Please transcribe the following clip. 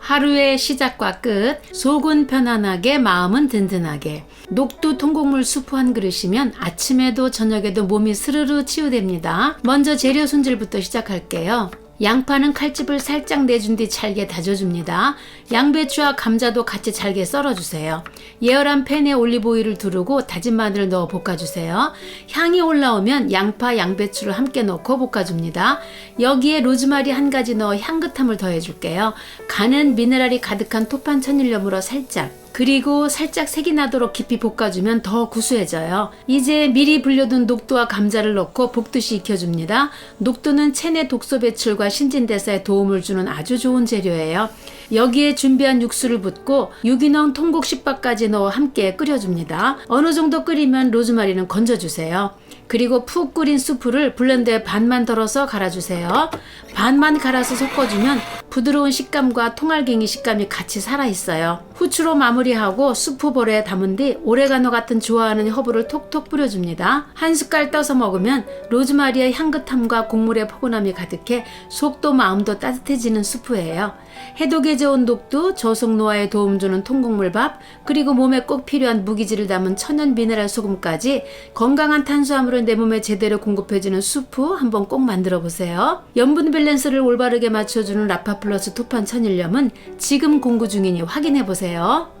하루의 시작과 끝, 속은 편안하게, 마음은 든든하게. 녹두 통곡물 수프 한 그릇이면 아침에도 저녁에도 몸이 스르르 치유됩니다. 먼저 재료 손질부터 시작할게요. 양파는 칼집을 살짝 내준 뒤 잘게 다져줍니다. 양배추와 감자도 같이 잘게 썰어주세요. 예열한 팬에 올리브오일을 두르고 다진 마늘을 넣어 볶아주세요. 향이 올라오면 양파, 양배추를 함께 넣고 볶아줍니다. 여기에 로즈마리 한 가지 넣어 향긋함을 더해줄게요. 간은 미네랄이 가득한 토판 천일염으로 살짝 그리고 살짝 색이 나도록 깊이 볶아주면 더 구수해져요. 이제 미리 불려둔 녹두와 감자를 넣고 볶듯이 익혀줍니다. 녹두는 체내 독소 배출과 신진대사에 도움을 주는 아주 좋은 재료예요. 여기에 준비한 육수를 붓고 유기농 통곡 식밥까지 넣어 함께 끓여줍니다. 어느 정도 끓이면 로즈마리는 건져주세요. 그리고 푹 끓인 수프를 블렌더에 반만 덜어서 갈아주세요. 반만 갈아서 섞어주면 부드러운 식감과 통알갱이 식감이 같이 살아있어요. 후추로 마무리하고 수프볼에 담은 뒤 오레가노 같은 좋아하는 허브를 톡톡 뿌려줍니다. 한 숟갈 떠서 먹으면 로즈마리의 향긋함과 국물의 포근함이 가득해 속도 마음도 따뜻해지는 수프예요. 해독에 좋은 녹두, 저속 노화에 도움 주는 통곡물밥, 그리고 몸에 꼭 필요한 무기질을 담은 천연 미네랄 소금까지 건강한 탄수화물을 내 몸에 제대로 공급해주는 수프 한번 꼭 만들어 보세요. 염분 밸런스를 올바르게 맞춰주는 라파 플러스 토판 천일염은 지금 공구 중이니 확인해 보세요.